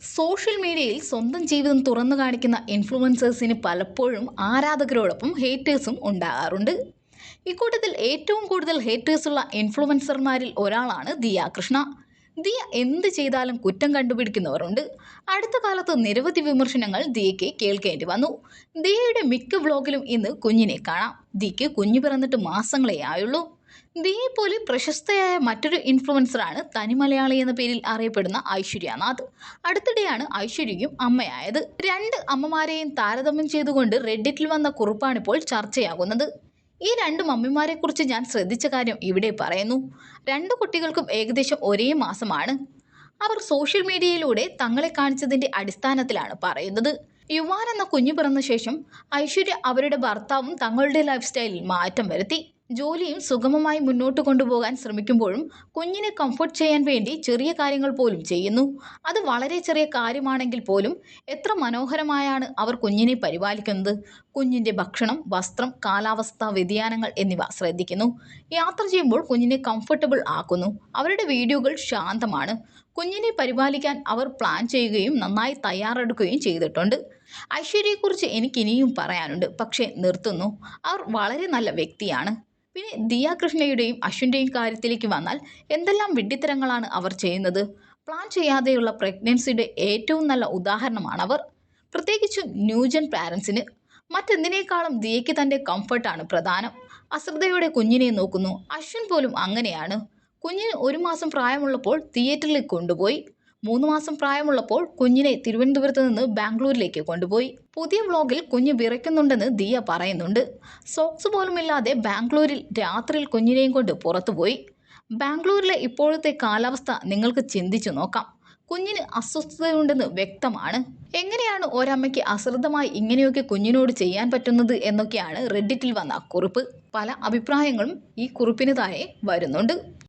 Social മീഡിയയിൽ സ്വന്തം ജീവിതം തുറന്നു കാണിക്കുന്ന ഇൻഫ്ലുവൻസേഴ്സിന് പലപ്പോഴും ആരാധകരോടൊപ്പം ഹേറ്റേഴ്സും ഉണ്ടാകാറുണ്ട്. ഇക്കൂട്ടത്തിൽ ഏറ്റവും കൂടുതൽ ഹേറ്റേഴ്സുള്ള ഇൻഫ്ലുവൻസർമാരിൽ ഒരാളാണ് ദിയ കൃഷ്ണ. ദിയ എന്ത് ചെയ്താലും കുറ്റം കണ്ടുപിടിക്കുന്നവരുണ്ട്. അടുത്ത കാലത്ത് നിരവധി വിമർശനങ്ങൾ ദിയയ്ക്ക് കേൾക്കേണ്ടി വന്നു. ദിയയുടെ മിക്ക വ്ലോഗിലും ഇന്ന് കുഞ്ഞിനെ കാണാം. ദിയ്ക്ക് കുഞ്ഞു പിറന്നിട്ട് മാസങ്ങളേ ആയുള്ളൂ. ദിയെ പോലെ പ്രശസ്തയായ മറ്റൊരു ഇൻഫ്ലുവൻസറാണ് തനി മലയാളി എന്ന പേരിൽ അറിയപ്പെടുന്ന ഐശ്വര്യ ഐശ്വര്യനാഥ് അടുത്തിടെയാണ് ഐശ്വര്യയും അമ്മയായത്. രണ്ട് അമ്മമാരെയും താരതമ്യം ചെയ്തുകൊണ്ട് റെഡിറ്റിൽ വന്ന കുറിപ്പാണിപ്പോൾ ചർച്ചയാകുന്നത്. ഈ രണ്ട് മമ്മിമാരെക്കുറിച്ച് ഞാൻ ശ്രദ്ധിച്ച കാര്യം ഇവിടെ പറയുന്നു. രണ്ട് കുട്ടികൾക്കും ഏകദേശം ഒരേ മാസമാണ്. അവർ സോഷ്യൽ മീഡിയയിലൂടെ തങ്ങളെ കാണിച്ചതിന്റെ അടിസ്ഥാനത്തിലാണ് പറയുന്നത്. യുവാൻ എന്ന കുഞ്ഞു പിറന്ന ശേഷം ഐശ്വര്യ അവരുടെ ഭർത്താവും തങ്ങളുടെ ലൈഫ് സ്റ്റൈലിൽ മാറ്റം വരുത്തി. ജോലിയും സുഗമമായി മുന്നോട്ട് കൊണ്ടുപോകാൻ ശ്രമിക്കുമ്പോഴും കുഞ്ഞിനെ കംഫർട്ട് ചെയ്യാൻ വേണ്ടി ചെറിയ കാര്യങ്ങൾ പോലും ചെയ്യുന്നു. അത് വളരെ ചെറിയ കാര്യമാണെങ്കിൽ പോലും എത്ര മനോഹരമായാണ് അവർ കുഞ്ഞിനെ പരിപാലിക്കുന്നത്. കുഞ്ഞിന്റെ ഭക്ഷണം വസ്ത്രം കാലാവസ്ഥ വ്യതിയാനങ്ങൾ എന്നിവ ശ്രദ്ധിക്കുന്നു. യാത്ര ചെയ്യുമ്പോൾ കുഞ്ഞിനെ കംഫർട്ടബിൾ ആക്കുന്നു. അവരുടെ വീഡിയോകൾ ശാന്തമാണ്. കുഞ്ഞിനെ പരിപാലിക്കാൻ അവർ പ്ലാൻ ചെയ്യുകയും നന്നായി തയ്യാറെടുക്കുകയും ചെയ്തിട്ടുണ്ട്. ഐശ്വര്യയെക്കുറിച്ച് എനിക്കിനിയും പറയാനുണ്ട്. പക്ഷേ നിർത്തുന്നു. അവർ വളരെ നല്ല വ്യക്തിയാണ്. പിന്നെ ദിയാകൃഷ്ണയുടെയും അശ്വിന്റെയും കാര്യത്തിലേക്ക് വന്നാൽ എന്തെല്ലാം വിഡ്ഢിത്തരങ്ങളാണ് അവർ ചെയ്യുന്നത്? പ്ലാൻ ചെയ്യാതെയുള്ള പ്രഗ്നൻസിയുടെ ഏറ്റവും നല്ല ഉദാഹരണമാണ് അവർ. പ്രത്യേകിച്ചും ന്യൂജൻ പാരൻസിന് മറ്റെന്തിനേക്കാളും ദിയയ്ക്ക് തന്റെ കംഫർട്ടാണ് പ്രധാനം. അശ്രദ്ധയോടെ കുഞ്ഞിനെ നോക്കുന്നു. അശ്വിൻ പോലും അങ്ങനെയാണ്. കുഞ്ഞിന് ഒരു മാസം പ്രായമുള്ളപ്പോൾ തിയേറ്ററിൽ കൊണ്ടുപോയി. മൂന്ന് മാസം പ്രായമുള്ളപ്പോൾ കുഞ്ഞിനെ തിരുവനന്തപുരത്ത് നിന്ന് ബാംഗ്ലൂരിലേക്ക് കൊണ്ടുപോയി. പുതിയ വ്ളോഗിൽ കുഞ്ഞ് വിറയ്ക്കുന്നുണ്ടെന്ന് ദിയ പറയുന്നുണ്ട്. സോക്സ് പോലുമില്ലാതെ ബാംഗ്ലൂരിൽ രാത്രിയിൽ കുഞ്ഞിനെയും കൊണ്ട് പുറത്തുപോയി. ബാംഗ്ലൂരിലെ ഇപ്പോഴത്തെ കാലാവസ്ഥ നിങ്ങൾക്ക് ചിന്തിച്ചു നോക്കാം. കുഞ്ഞിന് അസ്വസ്ഥതയുണ്ടെന്ന് വ്യക്തമാണ്. എങ്ങനെയാണ് ഒരമ്മയ്ക്ക് അശ്രദ്ധമായി ഇങ്ങനെയൊക്കെ കുഞ്ഞിനോട് ചെയ്യാൻ പറ്റുന്നത് എന്നൊക്കെയാണ് റെഡിറ്റിൽ വന്ന കുറിപ്പ്. പല അഭിപ്രായങ്ങളും ഈ കുറിപ്പിന് താഴെ വരുന്നുണ്ട്.